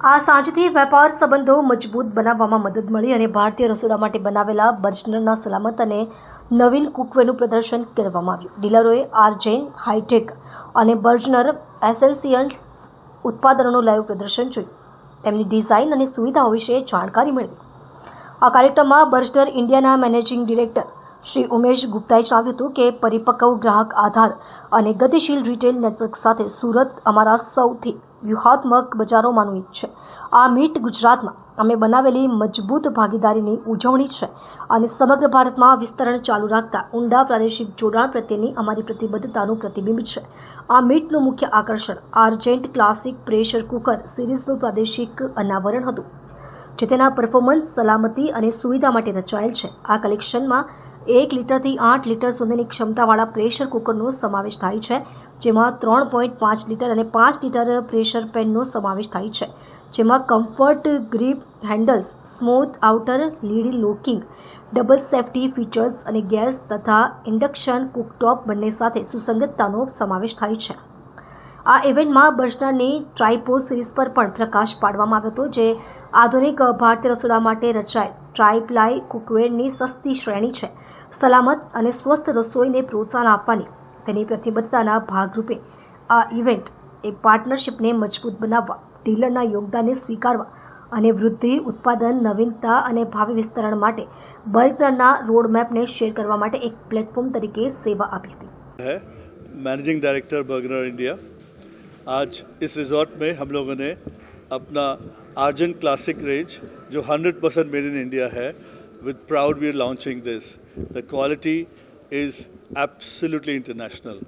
આ સાંજથી વેપાર સંબંધો મજબૂત બનાવવામાં મદદ મળી અને ભારતીય રસોડા માટે બનાવેલા બર્જનરના સલામત અને નવીન કુકવેનું પ્રદર્શન કરવામાં આવ્યું. ડીલરોએ આરજેન હાઈટેક અને બર્જનર એસેન્સિયલ્સ ઉત્પાદનોનું લાઈવ પ્રદર્શન જોયું. તેમની ડિઝાઇન અને સુવિધાઓ વિશે જાણકારી મેળવી આ કાર્યક્રમમાં બર્જનર ઇન્ડિયાના મેનેજિંગ ડિરેક્ટર શ્રી ઉમેશ ગુપ્તાએ જણાવ્યું હતું કે પરિપક્વ ગ્રાહક આધાર અને ગતિશીલ રિટેલ નેટવર્ક સાથે સુરત અમારા સૌથી વ્યૂહાત્મક બજારોમાંનું એક છે. આ મીટ ગુજરાતમાં અમે બનાવેલી મજબૂત ભાગીદારીની ઉજવણી છે અને સમગ્ર ભારતમાં વિસ્તરણ ચાલુ રાખતા ઊંડા પ્રાદેશિક જોડાણ પ્રત્યેની અમારી પ્રતિબદ્ધતાનું પ્રતિબિંબ છે. આ મીટનું મુખ્ય આકર્ષણ આર્જેન્ટ ક્લાસિક પ્રેશર કુકર સિરીઝનું પ્રાદેશિક અનાવરણ હતું, જે તેના પરફોર્મન્સ સલામતી અને સુવિધા માટે રચાયેલ છે. આ કલેક્શનમાં એક લીટરથી આઠ લીટર સુધીની ક્ષમતાવાળા પ્રેશર કુકરનો સમાવેશ થાય છે, જેમાં ત્રણ પોઈન્ટ પાંચ લીટર અને પાંચ લીટર પ્રેશર પેનનો સમાવેશ થાય છે, જેમાં comfort grip handles, smooth outer lid locking, double safety features અને ગેસ તથા ઇન્ડક્શન કુકટોપ બંને સાથે સુસંગતતાનો સમાવેશ થાય છે. આ ઇવેન્ટમાં બર્જનાની ટ્રાઇપો સિરીઝ પર પણ પ્રકાશ પાડવામાં આવ્યો હતો, જે આધુનિક ભારતીય રસોડા માટે રચાયેલ ટ્રાઇપ્લાય કુકવેરની સસ્તી શ્રેણી છે. સલામત અને સ્વસ્થ રસોઈને પ્રોત્સાહન આપવાની તેની પ્રતિબદ્ધતાના ભાગરૂપે આ ઇવેન્ટ એ પાર્ટનરશિપને મજબૂત બનાવવા, ડીલરના યોગદાનને સ્વીકારવા અને વૃદ્ધિ, ઉત્પાદન, નવીનતા અને ભાવિ વિસ્તરણ માટે બર્ગનરના રોડમેપને શેર કરવા માટે એક પ્લેટફોર્મ તરીકે સેવા આપી હતી. Managing director Bergner India. आज इस रिजॉर्ट में हम लोगों ने अपना आर्जन क्लासिक रेंज, जो 100% परसेंट मेड इन इंडिया है with proud we are launching this the quality is absolutely international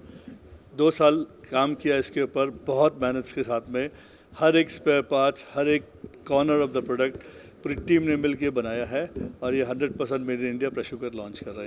दो साल काम किया इसके ऊपर, बहुत मेहनत के साथ में। हर एक स्पेयर पार्ट्स हर एक कॉर्नर ऑफ़ द प्रोडक्ट पूरी टीम ने मिलकर बनाया है और ये 100% percent made in India pressure cooker launch कर रहे हैं।